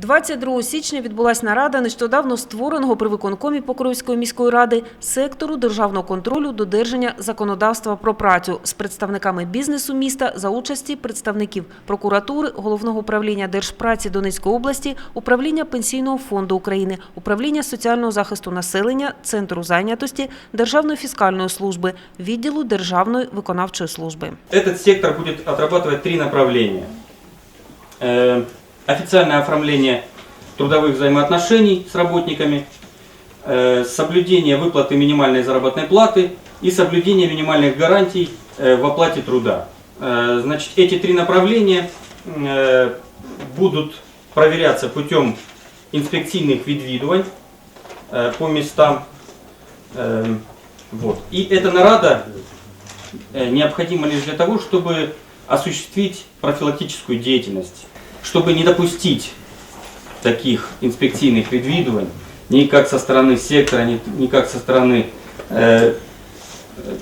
22 січня відбулася нарада нещодавно створеного при виконкомі Покровської міської ради сектору державного контролю додержання законодавства про працю з представниками бізнесу міста за участі представників прокуратури, головного управління Держпраці Донецької області, управління Пенсійного фонду України, управління соціального захисту населення, центру зайнятості, Державної фіскальної служби, відділу Державної виконавчої служби. Этот сектор будет отрабатывать три направления. Официальное оформление трудовых взаимоотношений с работниками, э, соблюдение выплаты минимальной заработной платы и соблюдение минимальных гарантий э, в оплате труда. Э, Значит, эти три направления будут проверяться путем инспекционных видвидований э, по местам. Вот. И эта нарада необходимо лишь для того, чтобы осуществить профилактическую деятельность, чтобы не допустить таких инспекционных предвидований ни как со стороны сектора, ни, ни как со стороны э,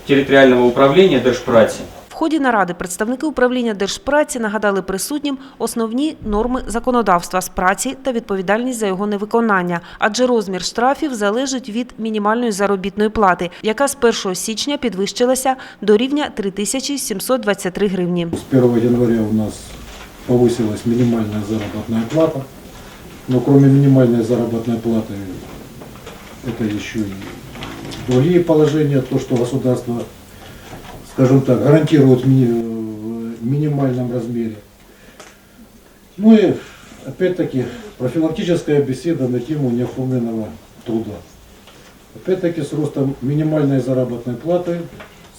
территориального управления Держпраці. В ході наради представники управління Держпраці нагадали присутнім основні норми законодавства з праці та відповідальність за його невиконання, адже розмір штрафів залежить від мінімальної заробітної плати, яка з 1 січня підвищилася до рівня 3723 гривні. С 1 января у нас повысилась минимальная заработная плата. Но кроме минимальной заработной платы, это еще и другие положения, то, что государство, скажем так, гарантирует в минимальном размере. Ну и опять-таки профилактическая беседа на тему неоформленного труда. Опять-таки с ростом минимальной заработной платы,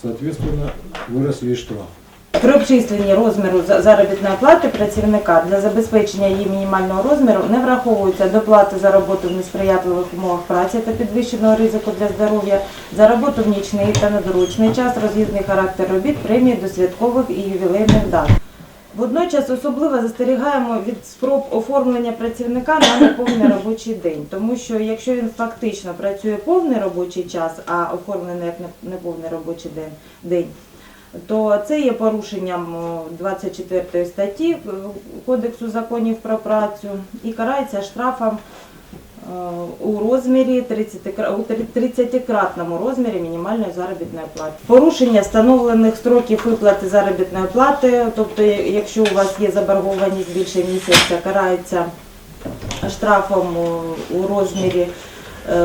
соответственно, вырос весь штраф. При обчисленні розміру заробітної плати працівника для забезпечення її мінімального розміру не враховується доплати за роботу в несприятливих умовах праці та підвищеного ризику для здоров'я, за роботу в нічний та недоручний час, роз'їзний характер робіт, премії до святкових і ювілейних дат. Водночас особливо застерігаємо від спроб оформлення працівника на неповний робочий день, тому що якщо він фактично працює повний робочий час, а оформлений як не- неповний робочий день то це є порушенням о, 24 статті е, Кодексу законів про працю і карається штрафом е, у розмірі 30 кра- у 30-кратному розмірі мінімальної заробітної плати. Порушення встановлених строків виплати заробітної плати, тобто якщо у вас є заборгованість більше місяця, карається штрафом у розмірі е,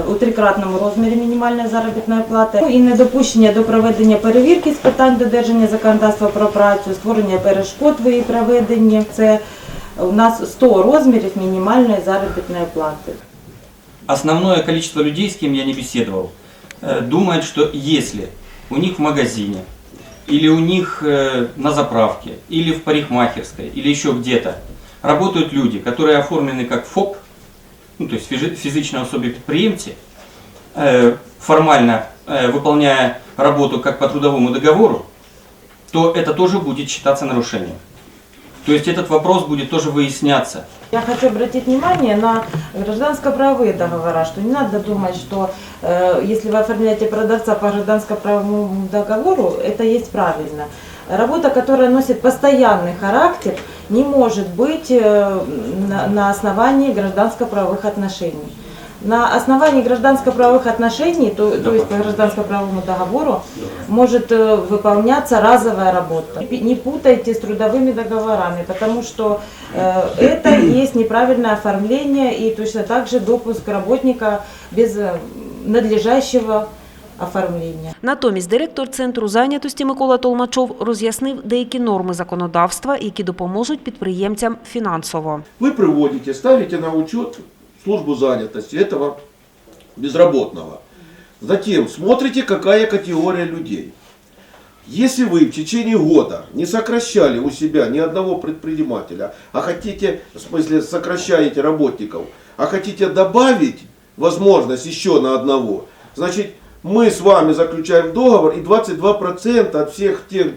у трикратному розмірі мінімальної заробітної плати Ну, і недопущення до проведення перевірки з питань додержання законодавства про працю, створення перешкод в її проведенні. Це у нас 100 розмірів мінімальної заробітної плати. Основное количество людей, с кем я не беседовал, э, думает, что если у них в магазине, или у них э, на заправке, или в парикмахерской, или еще где-то работают люди, которые оформлены как ФОП, ну, то есть особи предприемцы, э, формально э, выполняя работу как по трудовому договору, то это тоже будет считаться нарушением. То есть этот вопрос будет тоже выясняться. Я хочу обратить внимание на гражданско-правовые договора, что не надо думать, что э, если вы оформляете продавца по гражданско-правовому договору, это есть правильно. Работа, которая носит постоянный характер, не может быть э, на, основании гражданско-правовых отношений. На основании гражданско-правовых отношений, то, то есть по гражданско-правовому договору, может э, выполняться разовая работа. Не путайте с трудовыми договорами, потому что э, это есть неправильное оформление и точно так же допуск работника без надлежащего оформления. Натомість директор центру зайнятості Микола Толмачов роз'яснив деякі норми законодавства, які допоможуть підприємцям фінансово. Вы приводите, ставите на учет службу занятости этого безработного. Затем смотрите, какая категория людей. Если вы в течение года не сокращали у себя ни одного предпринимателя, а хотите, в смысле сокращаете работников, а хотите добавить возможность еще на одного, значит мы с вами заключаем договор и 22% от всех тех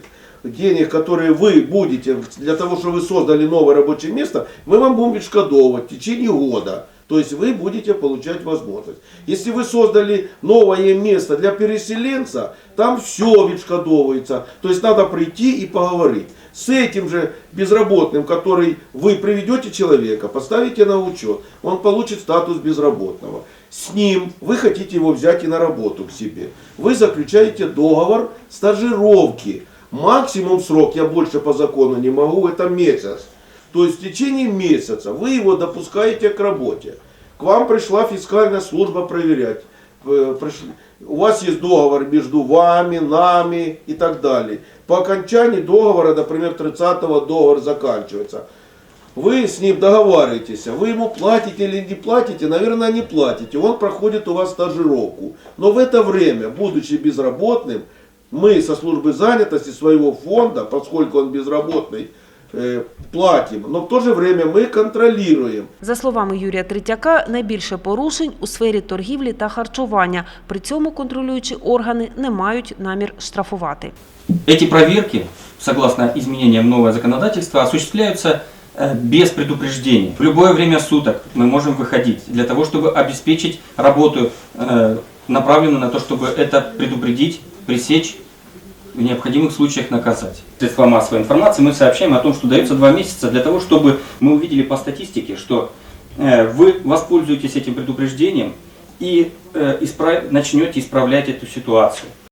денег, которые вы будете для того, чтобы вы создали новое рабочее место, мы вам будем відшкодовувати в течение года. То есть вы будете получать возможность. Если вы создали новое место для переселенца, там все відшкодовується. То есть надо прийти и поговорить. С этим же безработным, который вы приведете человека, поставите на учет, он получит статус безработного. С ним вы хотите его взять и на работу к себе. Вы заключаете договор стажировки. Максимум срок, я больше по закону не могу, это месяц. То есть в течение месяца вы его допускаете к работе. К вам пришла фискальная служба проверять. Э, пришли- У вас есть договор между вами, нами и так далее. По окончании договора, например, 30-го договор заканчивается. Вы с ним договариваетесь, вы ему платите или не платите, наверное, не платите. Он проходит у вас стажировку. Но в это время, будучи безработным, мы со службы занятости своего фонда, поскольку он безработный, э, платим. Но в то же время мы контролируем. За словами Юрія Третяка, найбільше порушень у сфері торгівлі та харчування. При цьому контролюючі органи не мають намір штрафувати. Эти проверки, согласно изменениям в новое законодательство, осуществляются э, без предупреждения. В любое время суток мы можем выходить для того, чтобы обеспечить работу, э, направленную на то, чтобы это предупредить, пресечь, в необходимых случаях наказать. Средства массовой информации мы сообщаем о том, что дается два месяца для того, чтобы мы увидели по статистике, что э, вы воспользуетесь этим предупреждением и э, исправ- начнете исправлять эту ситуацию.